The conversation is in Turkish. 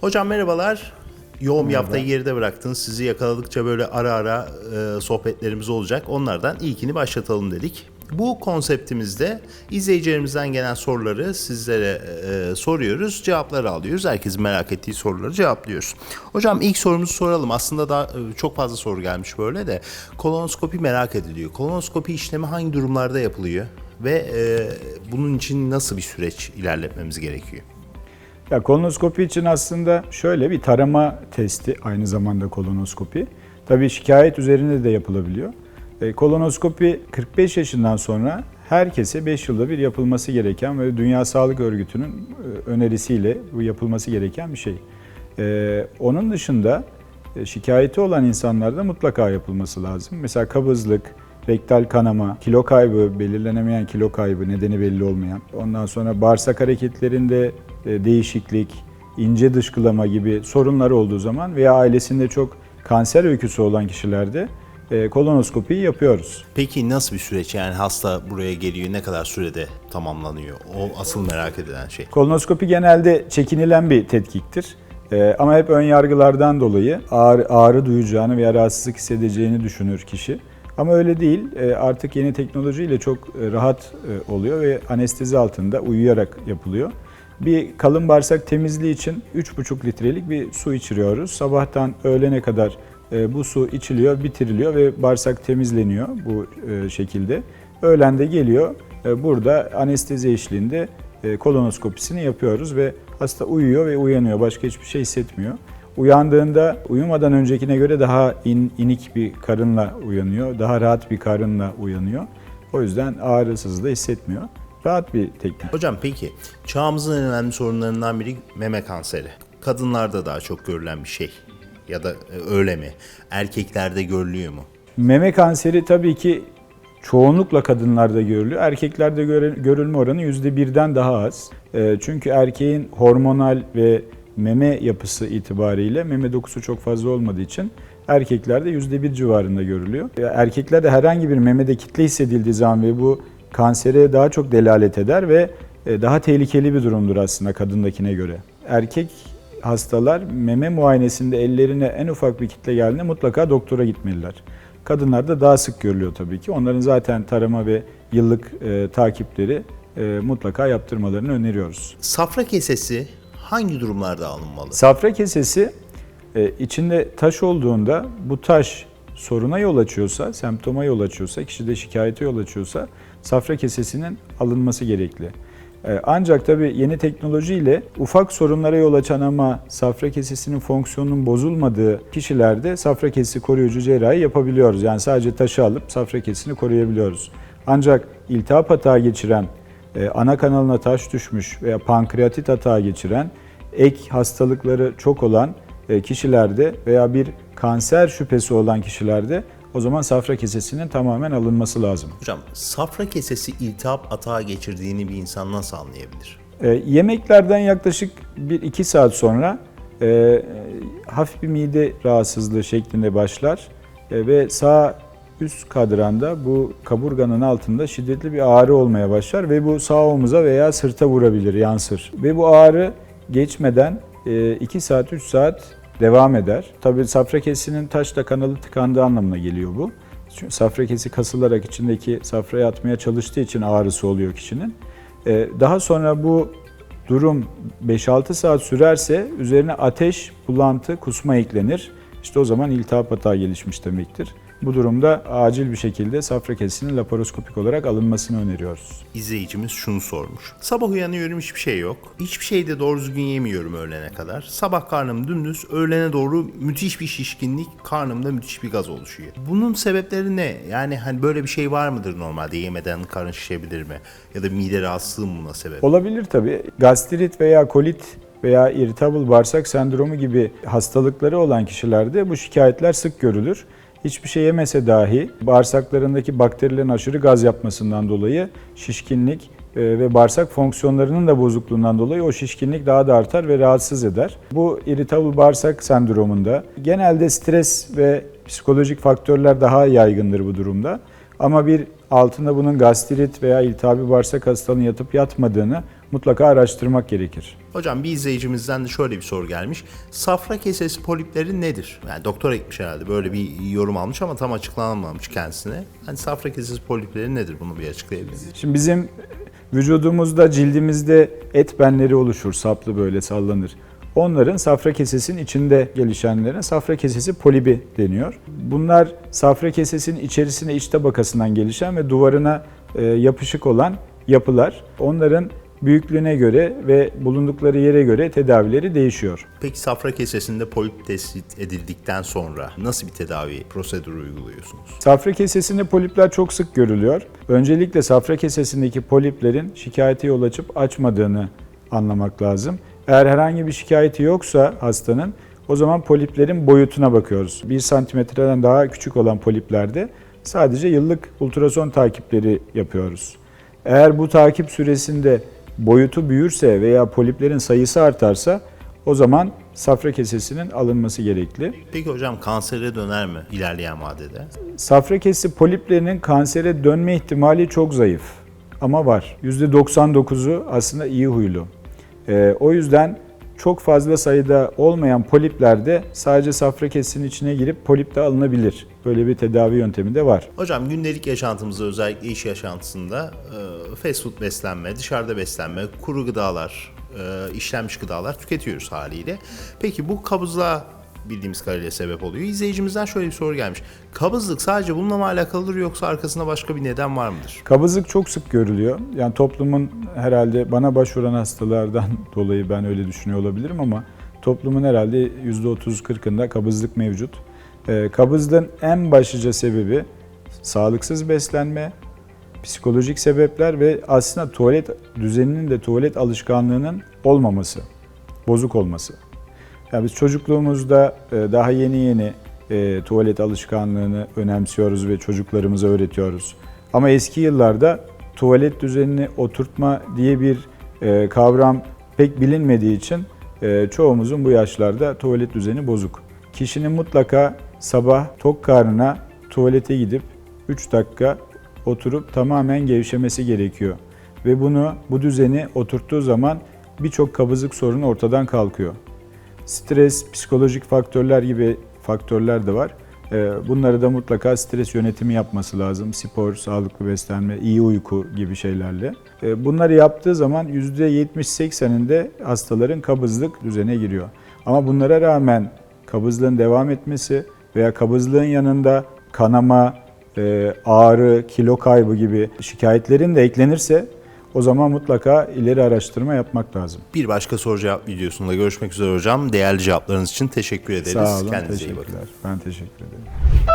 Hocam merhabalar. Yoğun bir haftayı geride bıraktınız. Sizi yakaladıkça böyle ara ara e, sohbetlerimiz olacak. Onlardan ilkini başlatalım dedik. Bu konseptimizde izleyicilerimizden gelen soruları sizlere e, soruyoruz, cevapları alıyoruz. Herkesin merak ettiği soruları cevaplıyoruz. Hocam ilk sorumuzu soralım. Aslında da e, çok fazla soru gelmiş böyle de. Kolonoskopi merak ediliyor. Kolonoskopi işlemi hangi durumlarda yapılıyor? Ve e, bunun için nasıl bir süreç ilerletmemiz gerekiyor? Ya kolonoskopi için aslında şöyle bir tarama testi aynı zamanda kolonoskopi. Tabii şikayet üzerinde de yapılabiliyor. E, kolonoskopi 45 yaşından sonra herkese 5 yılda bir yapılması gereken ve Dünya Sağlık Örgütü'nün e, önerisiyle bu yapılması gereken bir şey. E, onun dışında e, şikayeti olan insanlarda mutlaka yapılması lazım. Mesela kabızlık, rektal kanama, kilo kaybı, belirlenemeyen kilo kaybı, nedeni belli olmayan. Ondan sonra bağırsak hareketlerinde e, değişiklik, ince dışkılama gibi sorunlar olduğu zaman veya ailesinde çok kanser öyküsü olan kişilerde e, kolonoskopiyi yapıyoruz. Peki nasıl bir süreç yani hasta buraya geliyor ne kadar sürede tamamlanıyor? O asıl merak edilen şey. Kolonoskopi genelde çekinilen bir tetkiktir. Ee, ama hep ön yargılardan dolayı ağrı, ağrı duyacağını veya rahatsızlık hissedeceğini düşünür kişi. Ama öyle değil. Ee, artık yeni teknolojiyle çok e, rahat e, oluyor ve anestezi altında uyuyarak yapılıyor. Bir kalın bağırsak temizliği için 3,5 litrelik bir su içiriyoruz. Sabahtan öğlene kadar e, bu su içiliyor, bitiriliyor ve bağırsak temizleniyor bu e, şekilde. Öğlen de geliyor. E, Burada anestezi eşliğinde e, kolonoskopisini yapıyoruz ve hasta uyuyor ve uyanıyor. Başka hiçbir şey hissetmiyor. Uyandığında uyumadan öncekine göre daha in, inik bir karınla uyanıyor. Daha rahat bir karınla uyanıyor. O yüzden ağrısız da hissetmiyor. Rahat bir teknik. Hocam peki çağımızın en önemli sorunlarından biri meme kanseri. Kadınlarda daha çok görülen bir şey ya da e, öyle mi? Erkeklerde görülüyor mu? Meme kanseri tabii ki çoğunlukla kadınlarda görülüyor. Erkeklerde görülme oranı %1'den daha az. Ee, Çünkü erkeğin hormonal ve meme yapısı itibariyle meme dokusu çok fazla olmadığı için erkeklerde %1 civarında görülüyor. Erkeklerde herhangi bir memede kitle hissedildiği zaman ve bu kansere daha çok delalet eder ve e, daha tehlikeli bir durumdur aslında kadındakine göre. Erkek hastalar meme muayenesinde ellerine en ufak bir kitle geldiğinde mutlaka doktora gitmeliler. Kadınlarda daha sık görülüyor tabii ki. Onların zaten tarama ve yıllık e, takipleri e, mutlaka yaptırmalarını öneriyoruz. Safra kesesi hangi durumlarda alınmalı? Safra kesesi e, içinde taş olduğunda bu taş soruna yol açıyorsa, semptoma yol açıyorsa, kişide şikayete yol açıyorsa safra kesesinin alınması gerekli. E, Ancak tabii yeni teknolojiyle ufak sorunlara yol açan ama safra kesesinin fonksiyonunun bozulmadığı kişilerde safra kesesi koruyucu cerrahi yapabiliyoruz. Yani sadece taşı alıp safra kesesini koruyabiliyoruz. Ancak iltihap hata geçiren, ana kanalına taş düşmüş veya pankreatit hata geçiren, ek hastalıkları çok olan e, kişilerde veya bir kanser şüphesi olan kişilerde o zaman safra kesesinin tamamen alınması lazım. Hocam safra kesesi iltihap atağı geçirdiğini bir insan nasıl anlayabilir? E, yemeklerden yaklaşık 1-2 saat sonra e, e, hafif bir mide rahatsızlığı şeklinde başlar E, ve sağ üst kadranda bu kaburganın altında şiddetli bir ağrı olmaya başlar ve bu sağ omuza veya sırta vurabilir, yansır. Ve bu ağrı geçmeden 2 saat 3 saat devam eder. Tabii safra kesinin taşla kanalı tıkandığı anlamına geliyor bu. Çünkü safra kesi kasılarak içindeki safraya atmaya çalıştığı için ağrısı oluyor kişinin. Ee, Daha sonra bu durum 5-6 saat sürerse üzerine ateş, bulantı, kusma eklenir. İşte o zaman iltihap hata gelişmiş demektir. Bu durumda acil bir şekilde safra kesinin laparoskopik olarak alınmasını öneriyoruz. İzleyicimiz şunu sormuş. Sabah uyanıyorum hiçbir şey yok. Hiçbir şey de doğru düzgün yemiyorum öğlene kadar. Sabah karnım dümdüz, öğlene doğru müthiş bir şişkinlik, karnımda müthiş bir gaz oluşuyor. Bunun sebepleri ne? Yani hani böyle bir şey var mıdır normalde? Yemeden karın şişebilir mi? Ya da mide rahatsızlığı mı buna sebep? Olabilir tabii. Gastrit veya kolit veya irritable bağırsak sendromu gibi hastalıkları olan kişilerde bu şikayetler sık görülür. Hiçbir şey yemese dahi bağırsaklarındaki bakterilerin aşırı gaz yapmasından dolayı şişkinlik e, ve bağırsak fonksiyonlarının da bozukluğundan dolayı o şişkinlik daha da artar ve rahatsız eder. Bu irritable bağırsak sendromunda genelde stres ve psikolojik faktörler daha yaygındır bu durumda. Ama bir altında bunun gastrit veya iltihabi bağırsak hastalığının yatıp yatmadığını mutlaka araştırmak gerekir. Hocam bir izleyicimizden de şöyle bir soru gelmiş. Safra kesesi polipleri nedir? Yani doktor etmiş herhalde böyle bir yorum almış ama tam açıklanamamış kendisine. Hani safra kesesi polipleri nedir? Bunu bir açıklayabilir misiniz? Şimdi bizim vücudumuzda, cildimizde et benleri oluşur, saplı böyle sallanır. Onların safra kesesinin içinde gelişenlerine safra kesesi polibi deniyor. Bunlar safra kesesinin içerisine iç tabakasından gelişen ve duvarına e, yapışık olan yapılar. Onların büyüklüğüne göre ve bulundukları yere göre tedavileri değişiyor. Peki safra kesesinde polip tespit edildikten sonra nasıl bir tedavi prosedürü uyguluyorsunuz? Safra kesesinde polipler çok sık görülüyor. Öncelikle safra kesesindeki poliplerin şikayete yol açıp açmadığını anlamak lazım. Eğer herhangi bir şikayeti yoksa hastanın o zaman poliplerin boyutuna bakıyoruz. 1 santimetreden daha küçük olan poliplerde sadece yıllık ultrason takipleri yapıyoruz. Eğer bu takip süresinde boyutu büyürse veya poliplerin sayısı artarsa o zaman safra kesesinin alınması gerekli. Peki hocam kansere döner mi ilerleyen vadede? Safra kesesi poliplerinin kansere dönme ihtimali çok zayıf ama var. %99'u aslında iyi huylu. Ee, o yüzden çok fazla sayıda olmayan poliplerde sadece safra kesesinin içine girip polip de alınabilir. Böyle bir tedavi yöntemi de var. Hocam gündelik yaşantımızda özellikle iş yaşantısında e, fast food beslenme, dışarıda beslenme, kuru gıdalar, e, işlenmiş gıdalar tüketiyoruz haliyle. Peki bu kabızlığa bildiğimiz kadarıyla sebep oluyor. İzleyicimizden şöyle bir soru gelmiş. Kabızlık sadece bununla mı alakalıdır yoksa arkasında başka bir neden var mıdır? Kabızlık çok sık görülüyor. Yani toplumun herhalde bana başvuran hastalardan dolayı ben öyle düşünüyor olabilirim ama toplumun herhalde %30-40'ında kabızlık mevcut. Ee, kabızlığın en başlıca sebebi sağlıksız beslenme, psikolojik sebepler ve aslında tuvalet düzeninin de tuvalet alışkanlığının olmaması, bozuk olması. Yani biz çocukluğumuzda e, daha yeni yeni e, tuvalet alışkanlığını önemsiyoruz ve çocuklarımıza öğretiyoruz. Ama eski yıllarda tuvalet düzenini oturtma diye bir e, kavram pek bilinmediği için e, çoğumuzun bu yaşlarda tuvalet düzeni bozuk. Kişinin mutlaka sabah tok karnına tuvalete gidip 3 dakika oturup tamamen gevşemesi gerekiyor. Ve bunu bu düzeni oturttuğu zaman birçok kabızlık sorunu ortadan kalkıyor. Stres, psikolojik faktörler gibi faktörler de var. Ee, Bunları da mutlaka stres yönetimi yapması lazım. Spor, sağlıklı beslenme, iyi uyku gibi şeylerle. Ee, Bunları yaptığı zaman %70-80'inde hastaların kabızlık düzene giriyor. Ama bunlara rağmen kabızlığın devam etmesi veya kabızlığın yanında kanama, e, ağrı, kilo kaybı gibi şikayetlerin de eklenirse o zaman mutlaka ileri araştırma yapmak lazım. Bir başka soru cevap videosunda görüşmek üzere hocam. Değerli cevaplarınız için teşekkür ederiz. Sağ olun, Kendinize iyi bakın. Ben teşekkür ederim.